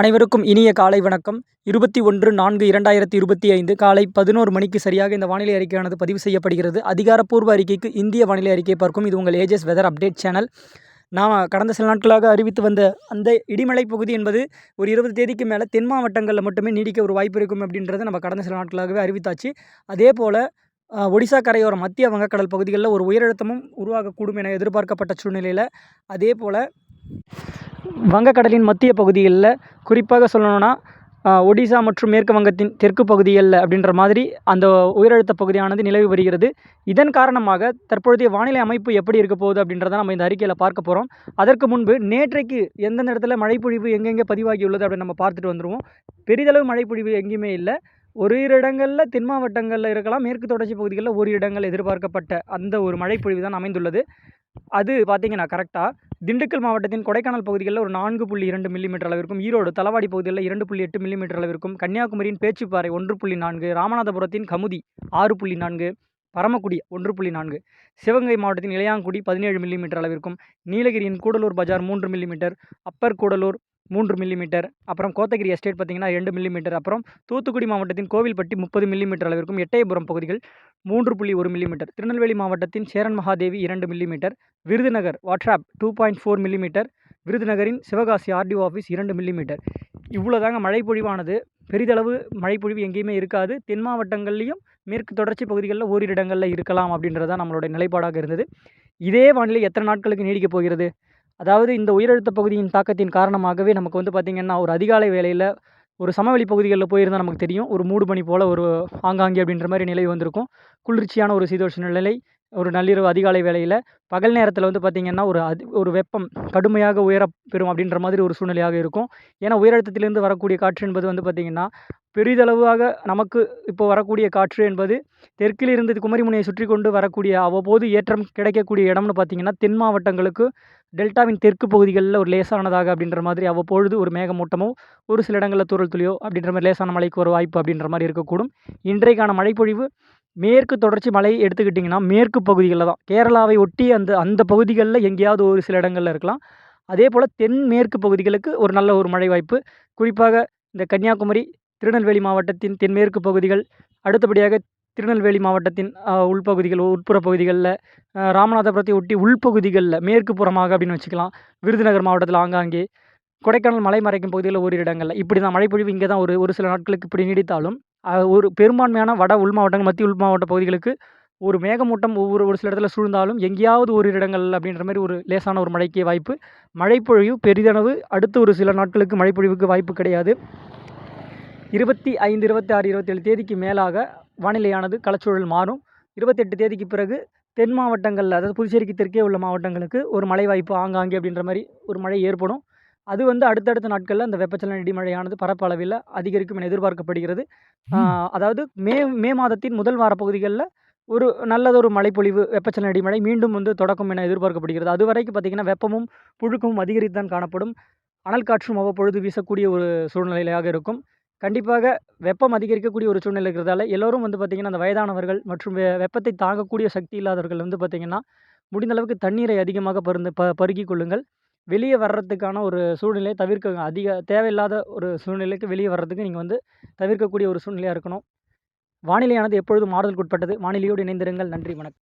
அனைவருக்கும் இனிய காலை வணக்கம். இருபத்தி ஒன்று நான்கு இரண்டாயிரத்தி இருபத்தி ஐந்து காலை பதினோரு மணிக்கு சரியாக இந்த வானிலை அறிக்கையானது பதிவு செய்யப்படுகிறது. அதிகாரப்பூர்வ அறிக்கைக்கு இந்திய வானிலை அறிக்கை பார்க்கும். இது உங்கள் ஏஜஸ் வெதர் அப்டேட் சேனல் நாம் கடந்த சில நாட்களாக அறிவித்து வந்த அந்த இடிமலை பகுதி என்பது ஒரு இருபது தேதிக்கு மேலே தென் மாவட்டங்களில் மட்டுமே நீடிக்க ஒரு வாய்ப்பு இருக்கும் அப்படின்றத நம்ம கடந்த சில நாட்களாகவே அறிவித்தாச்சு. அதே போல் ஒடிசா கரையோர மத்திய வங்கக்கடல் பகுதிகளில் ஒரு உயரழுத்தமும் உருவாகக்கூடும் என எதிர்பார்க்கப்பட்ட சூழ்நிலையில் அதே போல் வங்கக்கடலின் மத்திய பகுதிகளில் குறிப்பாக சொல்லணும்னா ஒடிசா மற்றும் மேற்கு வங்கத்தின் தெற்கு பகுதிகளில் அப்படின்ற மாதிரி அந்த உயரழுத்த பகுதியானது நிலவி வருகிறது. இதன் காரணமாக தற்பொழுதைய வானிலை அமைப்பு எப்படி இருக்க போகுது அப்படின்றத நம்ம இந்த அறிக்கையில் பார்க்க போகிறோம் அதற்கு முன்பு நேற்றைக்கு எந்தெந்த இடத்துல மழைப்பொழிவு எங்கெங்கே பதிவாகியுள்ளது அப்படின்னு நம்ம பார்த்துட்டு வந்துடுவோம் பெரிதளவு மழைப்பொழிவு எங்கேயுமே இல்லை. ஒரு இரு இடங்களில் தென் மாவட்டங்களில் இருக்கலாம் மேற்கு தொடர்ச்சி பகுதிகளில் ஒரு இடங்கள் எதிர்பார்க்கப்பட்ட அந்த ஒரு மழைப்பொழிவு தான் அமைந்துள்ளது. அது பார்த்தீங்கன்னா கரெக்டாக திண்டுக்கல் மாவட்டத்தின் கொடைக்கானல் பகுதிகளில் ஒரு நான்கு புள்ளி இரண்டு மில்லிமீட்டர் அளவிற்கும் ஈரோடு தளவாடி பகுதிகளில் இரண்டு புள்ளி எட்டு மில்லிமீட்டர் அளவிற்கும் கன்னியாகுமரியின் பேச்சுப்பாறை ஒன்று புள்ளி நான்கு ராமநாதபுரத்தின் கமுதி ஆறு புள்ளி நான்கு பரமக்குடி ஒன்று புள்ளி நான்கு சிவகங்கை மாவட்டத்தின் இளையாங்குடி பதினேழு மில்லிமீட்டர் அளவிற்கும் நீலகிரியின் கூடலூர் பஜார் மூன்று மில்லிமீட்டர் அப்பர் கூடலூர் மூன்று மில்லிமீட்டர் அப்புறம் கோத்தகிரி எஸ்டேட் பார்த்திங்கன்னா ரெண்டு மில்லிமீட்டர் அப்புறம் தூத்துக்குடி மாவட்டத்தின் கோவில்பட்டி முப்பது மில்லிமீட்டர் அளவிற்கும் எட்டயபுரம் பகுதிகள் மூன்று புள்ளி ஒரு மில்லிமீட்டர் திருநெல்வேலி மாவட்டத்தின் சேரன் மகாதேவி இரண்டு millimetre Virudhunagar WhatsApp two point four millimetre விருதுநகரின் சிவகாசி ஆர்டிஓ ஆஃபீஸ் இரண்டு மில்லிமீட்டர் இவ்வளோ தாங்க மழைப்பொழிவானது. பெரிதளவு மழைப்பொழிவு எங்கேயுமே இருக்காது. தென் மாவட்டங்கள்லேயும் மேற்கு தொடர்ச்சி பகுதிகளில் ஓரிரு இடங்களில் இருக்கலாம் அப்படின்றதான் நம்மளுடைய நிலைப்பாடாக இருந்தது. இதே வானிலை எத்தனை நாட்களுக்கு நீடிக்கப் போகிறது? அதாவது இந்த உயரழுத்த பகுதியின் தாக்கத்தின் காரணமாகவே நமக்கு வந்து பார்த்திங்கன்னா ஒரு அதிகாலை வேளையில் ஒரு சமவெளி பகுதிகளில் போயிருந்தால் நமக்கு தெரியும். ஒரு மூடு பனி போல் ஒரு ஆங்காங்கே அப்படின்ற மாதிரி நிலை வந்திருக்கும். குளிர்ச்சியான ஒரு சீதோஷ நிலை ஒரு நள்ளிரவு அதிகாலை வேளையில் பகல் நேரத்தில் வந்து பார்த்திங்கன்னா ஒரு அது ஒரு வெப்பம் கடுமையாக உயரப்பெறும் பெறும் அப்படின்ற மாதிரி ஒரு சூழ்நிலையாக இருக்கும். ஏன்னா உயரழுத்தத்திலிருந்து வரக்கூடிய காற்று என்பது வந்து பார்த்திங்கன்னா பெரிதளவாக நமக்கு இப்போ வரக்கூடிய காற்று என்பது தெற்கிலிருந்து குமரிமுனையை சுற்றி கொண்டு வரக்கூடிய அவ்வப்போது ஏற்றம் கிடைக்கக்கூடிய இடம்னு பார்த்திங்கன்னா தென் மாவட்டங்களுக்கு டெல்டாவின் தெற்கு பகுதிகளில் ஒரு லேசானதாக அப்படின்ற மாதிரி அவ்வப்பொழுது ஒரு மேகமூட்டமோ ஒரு சில இடங்களில் தூரல் துளியோ அப்படின்ற மாதிரி லேசான மழைக்கு ஒரு வாய்ப்பு அப்படின்ற மாதிரி இருக்கக்கூடும். இன்றைக்கான மழைப்பொழிவு மேற்கு தொடர்ச்சி மலை எடுத்துக்கிட்டிங்கன்னா மேற்கு பகுதிகளில் தான். கேரளாவை ஒட்டி அந்த அந்த பகுதிகளில் எங்கேயாவது ஒரு சில இடங்களில் இருக்கலாம். அதே போல் தென்மேற்கு பகுதிகளுக்கு ஒரு நல்ல ஒரு மழை வாய்ப்பு. குறிப்பாக இந்த கன்னியாகுமரி திருநெல்வேலி மாவட்டத்தின் தென்மேற்கு பகுதிகள் அடுத்தபடியாக திருநெல்வேலி மாவட்டத்தின் உள்பகுதிகள் உட்புற பகுதிகளில் ராமநாதபுரத்தை ஒட்டி உள்பகுதிகளில் மேற்கு புறமாக அப்படின்னு வச்சுக்கலாம். விருதுநகர் மாவட்டத்தில் ஆங்காங்கே கொடைக்கானல் மலை மறைக்கும் பகுதிகளில் ஓரிரு இடங்களில். இப்படி தான் மழைப்பொழிவு இங்கே தான் ஒரு ஒரு சில நாட்களுக்கு இப்படி நீடித்தாலும் ஒரு பெரும்பான்மையான வட உள் மாவட்டங்கள் மத்திய உள் மாவட்ட பகுதிகளுக்கு ஒரு மேகமூட்டம் ஒவ்வொரு ஒரு சில இடத்துல சூழ்ந்தாலும் எங்கேயாவது ஒரு இடங்கள் அப்படின்ற மாதிரி ஒரு லேசான ஒரு மழைக்கு வாய்ப்பு. மழைப்பொழிவு பெரிதளவு அடுத்த ஒரு சில நாட்களுக்கு மழைப்பொழிவுக்கு வாய்ப்பு கிடையாது. இருபத்தி ஐந்து இருபத்தி ஆறு இருபத்தேழு தேதிக்கு மேலாக வானிலையானது களச்சூழல் மாறும். இருபத்தெட்டு தேதிக்கு பிறகு தென் மாவட்டங்களில் அதாவது புதுச்சேரிக்கு தெற்கே உள்ள மாவட்டங்களுக்கு ஒரு மழை வாய்ப்பு ஆங்காங்கே அப்படின்ற மாதிரி ஒரு மழை ஏற்படும். அது வந்து அடுத்தடுத்த நாட்களில் அந்த வெப்பச்சலன இடிமழையானது பரப்பளவில் அதிகரிக்கும் என எதிர்பார்க்கப்படுகிறது. அதாவது மே மே மாதத்தின் முதல் வார பகுதிகளில் ஒரு நல்லதொரு மழைப்பொழிவு வெப்பச்சலன இடிமழை மீண்டும் வந்து தொடக்கும் என எதிர்பார்க்கப்படுகிறது. அது வரைக்கும் பார்த்திங்கன்னா வெப்பமும் புழுக்கமும் அதிகரித்து தான் காணப்படும். அனல் காற்றும் அவ்வப்பொழுது வீசக்கூடிய ஒரு சூழ்நிலையாக இருக்கும். கண்டிப்பாக வெப்பம் அதிகரிக்கக்கூடிய ஒரு சூழ்நிலை இருக்கிறதால எல்லோரும் வந்து பார்த்திங்கன்னா அந்த வயதானவர்கள் மற்றும் வெ வெப்பத்தை தாங்கக்கூடிய சக்தி இல்லாதவர்கள் வந்து பார்த்திங்கன்னா முடிந்த அளவுக்கு தண்ணீரை அதிகமாக பருந்து ப பருகிக் கொள்ளுங்கள். வெளியே வர்றதுக்கான ஒரு சூழ்நிலையை தவிர்க்க அதிக தேவையில்லாத ஒரு சூழ்நிலைக்கு வெளியே வர்றதுக்கு நீங்கள் வந்து தவிர்க்கக்கூடிய ஒரு சூழ்நிலையாக இருக்கணும். வானிலையானது எப்பொழுதும் மாறுதலுக்கு உட்பட்டது. வானிலையோடு இணைந்திருங்கள். நன்றி. வணக்கம்.